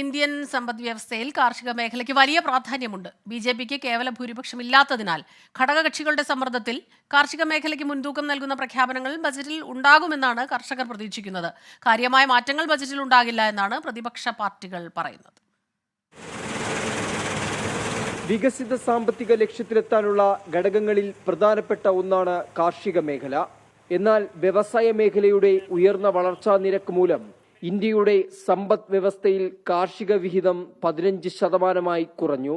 Indian സമ്പദ് വ്യവസ്ഥയിൽ കാർഷിക മേഖലയ്ക്ക് വലിയ പ്രാധാന്യമുണ്ട്. ബി ജെ പിക്ക് കേവല ഭൂരിപക്ഷമില്ലാത്തതിനാൽ ഘടകകക്ഷികളുടെ സമ്മർദ്ദത്തിൽ കാർഷിക മേഖലയ്ക്ക് മുൻതൂക്കം നൽകുന്ന പ്രഖ്യാപനങ്ങൾ ബജറ്റിൽ ഉണ്ടാകുമെന്നാണ് കർഷകർ പ്രതീക്ഷിക്കുന്നത്. കാര്യമായ മാറ്റങ്ങൾ ബജറ്റിൽ ഉണ്ടാകില്ല എന്നാണ് പ്രതിപക്ഷ പാർട്ടികൾ പറയുന്നത്. വികസിത സാമ്പത്തിക ലക്ഷ്യത്തിലെത്താനുള്ള ഘടകങ്ങളിൽ പ്രധാനപ്പെട്ട ഒന്നാണ് കാർഷിക മേഖല. എന്നാൽ വ്യവസായ മേഖലയുടെ ഉയർന്ന വളർച്ചാ നിരക്ക് മൂലം ഇന്ത്യയുടെ സമ്പദ് വ്യവസ്ഥയിൽ കാർഷിക വിഹിതം പതിനഞ്ച് ശതമാനമായി കുറഞ്ഞു.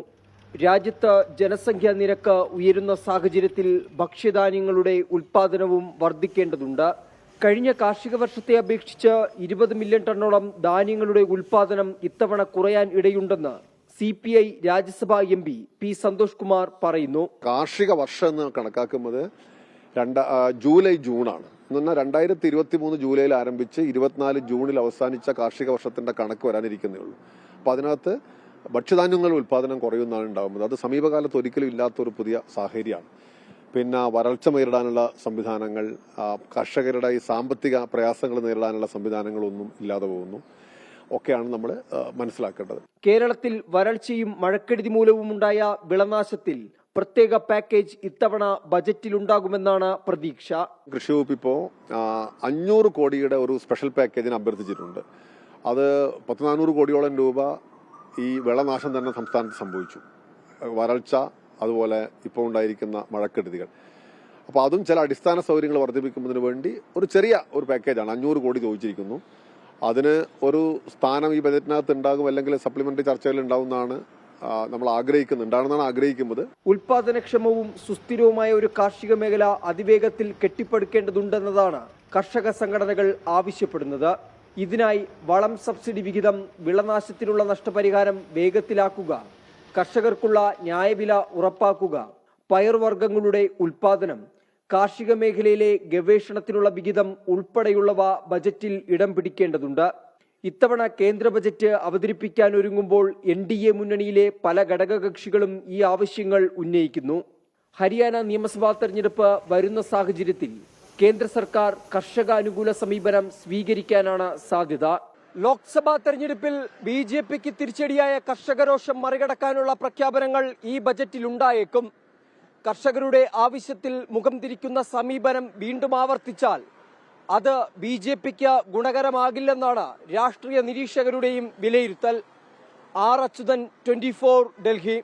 രാജ്യത്ത് ജനസംഖ്യാ നിരക്ക് ഉയരുന്ന സാഹചര്യത്തിൽ ഭക്ഷ്യധാന്യങ്ങളുടെ ഉൽപാദനവും വർദ്ധിക്കേണ്ടതുണ്ട്. കഴിഞ്ഞ കാർഷിക വർഷത്തെ അപേക്ഷിച്ച് ഇരുപത് മില്യൺ ടണ്ണോളം ധാന്യങ്ങളുടെ ഉൽപാദനം ഇത്തവണ കുറയാൻ ഇടയുണ്ടെന്ന് C P I Rajya Sabha M P P Santhosh Kumar പറയുന്നു. കാർഷിക വർഷം എന്ന് കണക്കാക്കുന്നത് രണ്ട് ജൂലൈ ജൂണാണ്. എന്ന് പറഞ്ഞാൽ രണ്ടായിരത്തി ഇരുപത്തി മൂന്ന് ജൂലൈയിൽ ആരംഭിച്ച് ഇരുപത്തിനാല് ജൂണിൽ അവസാനിച്ച കാർഷിക വർഷത്തിന്റെ കണക്ക് വരാനിരിക്കുന്നേ ഉള്ളൂ. അപ്പൊ അതിനകത്ത് ഭക്ഷ്യധാന്യങ്ങളുടെ ഉൽപാദനം കുറയുന്നതാണ് ഉണ്ടാകുന്നത്. അത് സമീപകാലത്ത് ഒരിക്കലും ഇല്ലാത്ത ഒരു പുതിയ സാഹചര്യമാണ്. പിന്നെ വരൾച്ച നേരിടാനുള്ള സംവിധാനങ്ങൾ കർഷകരുടെ ഈ സാമ്പത്തിക പ്രയാസങ്ങൾ നേരിടാനുള്ള സംവിധാനങ്ങളൊന്നും ഇല്ലാതെ പോകുന്നു. ഒക്കെയാണ് നമ്മൾ മനസ്സിലാക്കേണ്ടത്. കേരളത്തിൽ വരൾച്ചയും മഴക്കെടുതി മൂലവും ഉണ്ടായ വിളനാശത്തിൽ പ്രത്യേക പാക്കേജ് ഇത്തവണ ബജറ്റിലുണ്ടാകുമെന്നാണ് പ്രതീക്ഷ. കൃഷി വകുപ്പ് ഇപ്പോൾ അഞ്ഞൂറ് കോടിയുടെ ഒരു സ്പെഷ്യൽ പാക്കേജിന് അഭ്യർത്ഥിച്ചിട്ടുണ്ട്. അത് പത്ത് നാനൂറ് കോടിയോളം രൂപ ഈ വിളനാശം തന്നെ സംസ്ഥാനത്ത് സംഭവിച്ചു. വരൾച്ച അതുപോലെ ഇപ്പോൾ ഉണ്ടായിരിക്കുന്ന മഴക്കെടുതികൾ. അപ്പോൾ അതും ചില അടിസ്ഥാന സൗകര്യങ്ങൾ വർദ്ധിപ്പിക്കുന്നതിന് വേണ്ടി ഒരു ചെറിയ ഒരു പാക്കേജാണ് അഞ്ഞൂറ് കോടി ചോദിച്ചിരിക്കുന്നു. അതിന് ഒരു സ്ഥാനം ഈ ബജറ്റിനകത്ത് ഉണ്ടാകും അല്ലെങ്കിൽ സപ്ലിമെന്ററി ചർച്ചകൾ ഉണ്ടാകുന്നതാണ് നമ്മൾ ആഗ്രഹിക്കുന്നുണ്ടാണെന്നാണ് ആഗ്രഹിക്കുന്നത്. ഉൽപാദനക്ഷമവും സുസ്ഥിരവുമായ ഒരു കാർഷിക മേഖല അതിവേഗത്തിൽ കെട്ടിപ്പടുക്കേണ്ടതുണ്ടെന്നതാണ് കർഷക സംഘടനകൾ ആവശ്യപ്പെടുന്നത്. ഇതിനായി വളം സബ്സിഡി വിഹിതം വിളനാശത്തിനുള്ള നഷ്ടപരിഹാരം വേഗത്തിലാക്കുക കർഷകർക്കുള്ള ന്യായവില ഉറപ്പാക്കുക പയർവർഗങ്ങളുടെ ഉൽപാദനം കാർഷിക മേഖലയിലെ ഗവേഷണത്തിനുള്ള വിഹിതം ഉൾപ്പെടെയുള്ളവ ബജറ്റിൽ ഇടം പിടിക്കേണ്ടതുണ്ട്. ഇത്തവണ കേന്ദ്ര ബജറ്റ് അവതരിപ്പിക്കാൻ ഒരുങ്ങുമ്പോൾ എൻ ഡി എ മുന്നണിയിലെ പല ഘടകകക്ഷികളും ഈ ആവശ്യങ്ങൾ ഉന്നയിക്കുന്നു. ഹരിയാന നിയമസഭാ തെരഞ്ഞെടുപ്പ് വരുന്ന സാഹചര്യത്തിൽ കേന്ദ്ര സർക്കാർ കർഷക അനുകൂല സമീപനം സ്വീകരിക്കാനാണ് സാധ്യത. ലോക്സഭാ തെരഞ്ഞെടുപ്പിൽ ബി ജെ പിക്ക് തിരിച്ചടിയായ കർഷകരോഷം മറികടക്കാനുള്ള പ്രഖ്യാപനങ്ങൾ ഈ ബജറ്റിൽ ഉണ്ടായേക്കും. കർഷകരുടെ ആവശ്യത്തിൽ മുഖം തിരിക്കുന്ന സമീപനം വീണ്ടും ആവർത്തിച്ചാൽ അത് ബി ജെ പിക്ക് ഗുണകരമാകില്ലെന്നാണ് രാഷ്ട്രീയ നിരീക്ഷകരുടെയും വിലയിരുത്തൽ. R Achuthan twenty Delhi.